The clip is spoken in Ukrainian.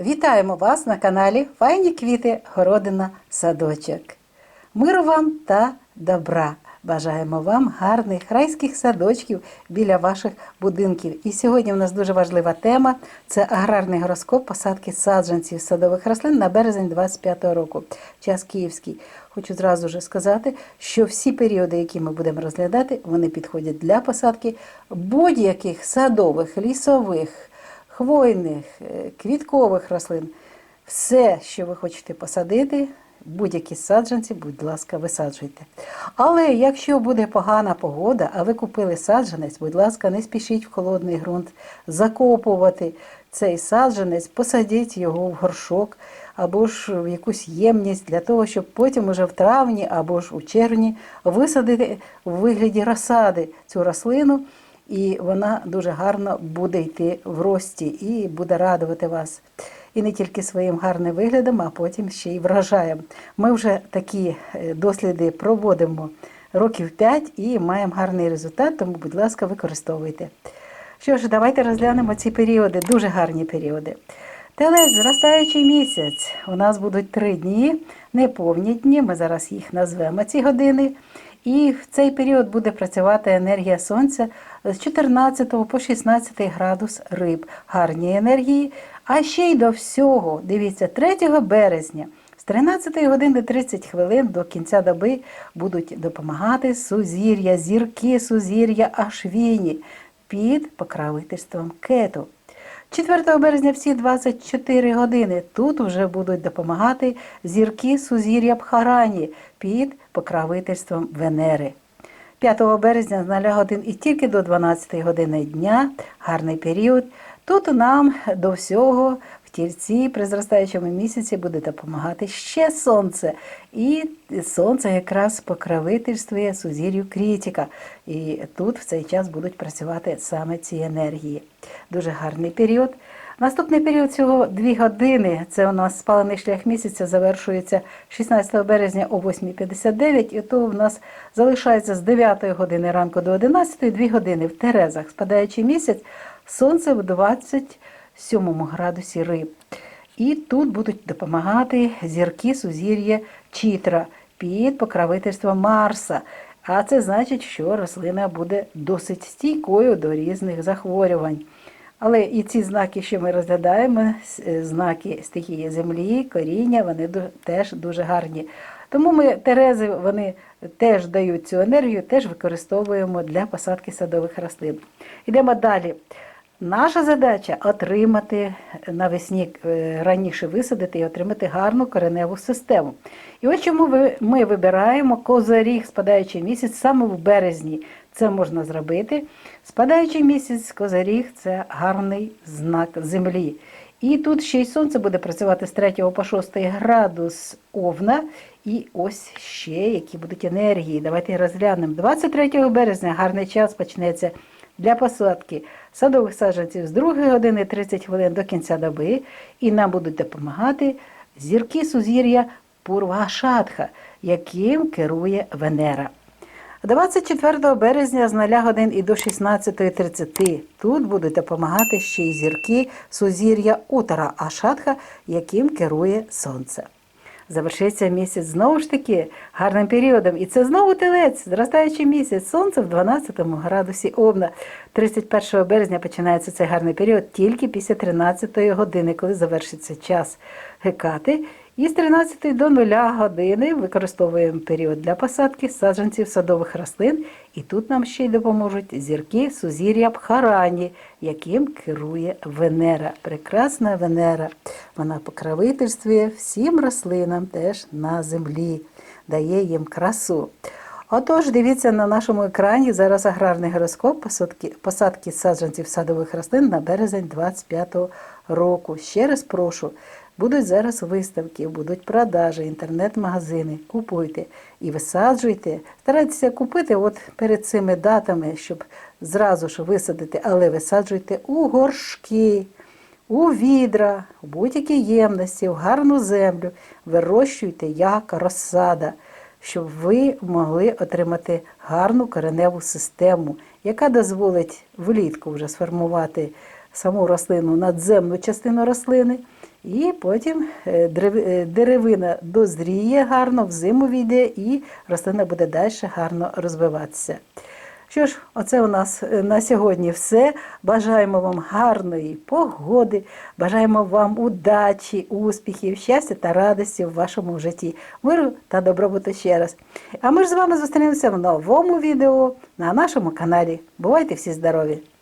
Вітаємо вас на каналі Файні квіти, городина, садочок. Миру вам та добра. Бажаємо вам гарних райських садочків біля ваших будинків. І сьогодні у нас дуже важлива тема це аграрний гороскоп посадки саджанців садових рослин на березень 25-го року. Час київський. Хочу зразу ж сказати, що всі періоди, які ми будемо розглядати, вони підходять для посадки будь-яких садових, лісових, хвойних, е, квіткових рослин. Все, що ви хочете посадити, будь-які саджанці, будь ласка, висаджуйте. Але якщо буде погана погода, а ви купили саджанець, будь ласка, не спішіть в холодний ґрунт закопувати цей саджанець, посадіть його в горшок або ж в якусь ємність для того, щоб потім уже в травні або ж у червні висадити в вигляді розсади цю рослину і вона дуже гарно буде йти в рості і буде радувати вас. І не тільки своїм гарним виглядом, а потім ще й вражаєм. Ми вже такі е, досліди проводимо років 5 і маємо гарний результат, тому, будь ласка, використовуйте. Що ж, давайте розглянемо ці періоди, дуже гарні періоди. Телець, зростаючий місяць. У нас будуть три дні, неповні дні. Ми зараз їх назвемо ці години. І в цей період буде працювати енергія сонця з 14 по 16 градус риб. Гарні енергії. А ще й до всього, дивіться, 3 березня з 13 години 30 хвилин до кінця доби будуть допомагати сузір'я, зірки сузір'я Ашвіні під покровительством кету. 4 березня всі 24 години тут вже будуть допомагати зірки сузір'я Бхарані під покровительством Венери. 5 березня з 0 годин і тільки до 12 години дня, гарний період. Тут нам до всього тільці при зростаючому місяці буде допомагати ще сонце. І сонце якраз покровительствує сузір'ю критика. І тут в цей час будуть працювати саме ці енергії. Дуже гарний період. Наступний період цього 2 години. Це у нас спалений шлях місяця, завершується 16 березня о 8.59, і то в нас залишається з 9 години ранку до 11, 2 години в Терезах. Спадаючий місяць, сонце в 27 градусі риб. І тут будуть допомагати зірки сузір'я Чітра під покровительством Марса. А це значить, що рослина буде досить стійкою до різних захворювань. Але і ці знаки, що ми розглядаємо, е, знаки стихії землі, коріння, вони теж дуже гарні. Тому ми терези вони теж дають цю енергію, теж використовуємо для посадки садових рослин. Йдемо далі. Наша задача отримати навесні е, раніше висадити і отримати гарну кореневу систему. І от чому ми вибираємо козаріг, спадаючий місяць саме в березні. Це можна зробити. Спадаючий місяць, козаріг це гарний знак землі. І тут ще й сонце буде працювати з 3 по 6 градус овна. І ось ще які будуть енергії. Давайте розглянемо. 23 березня гарний час почнеться для посадки садових саджанців з 2 години 30 хвилин до кінця доби. І нам будуть допомагати зірки сузір'я Пурвашатха, яким керує Венера. 24 березня з 0 годин і до 16.30 тут будуть допомагати ще й зірки сузір'я Утара Ашатха, яким керує сонце. Завершиться місяць знову ж таки гарним періодом. І це знову телець, зростаючий місяць, сонце в 12 градусі Овна. 31 березня починається цей гарний період тільки після 13 години, коли завершиться час гекати. І з 13 до 0 години використовуємо період для посадки саджанців садових рослин. І тут нам ще й допоможуть зірки сузір'я Бхарані, яким керує Венера. Прекрасна Венера. Вона покровительствує всім рослинам теж на землі, дає їм красу. Отож, дивіться на нашому екрані зараз аграрний гороскоп посадки, посадки саджанців садових рослин на березень 25-го року. Ще раз прошу. Будуть зараз виставки, будуть продажі, інтернет-магазини. Купуйте і висаджуйте. Старайтеся купити от перед цими датами, щоб зразу ж висадити, але висаджуйте у горшки, у відра, у будь-які ємності, в гарну землю. Вирощуйте як розсада, щоб ви могли отримати гарну кореневу систему, яка дозволить влітку вже сформувати саму рослину, надземну частину рослини І потім е, е, деревина дозріє гарно, в зиму війде і рослина буде далі гарно розвиватися. Що ж, оце у нас е, на сьогодні все. Бажаємо вам гарної погоди, бажаємо вам удачі, успіхів, щастя та радості в вашому житті, миру та добробуту ще раз. А ми ж з вами зустрінемося в новому відео на нашому каналі. Бувайте всі здорові!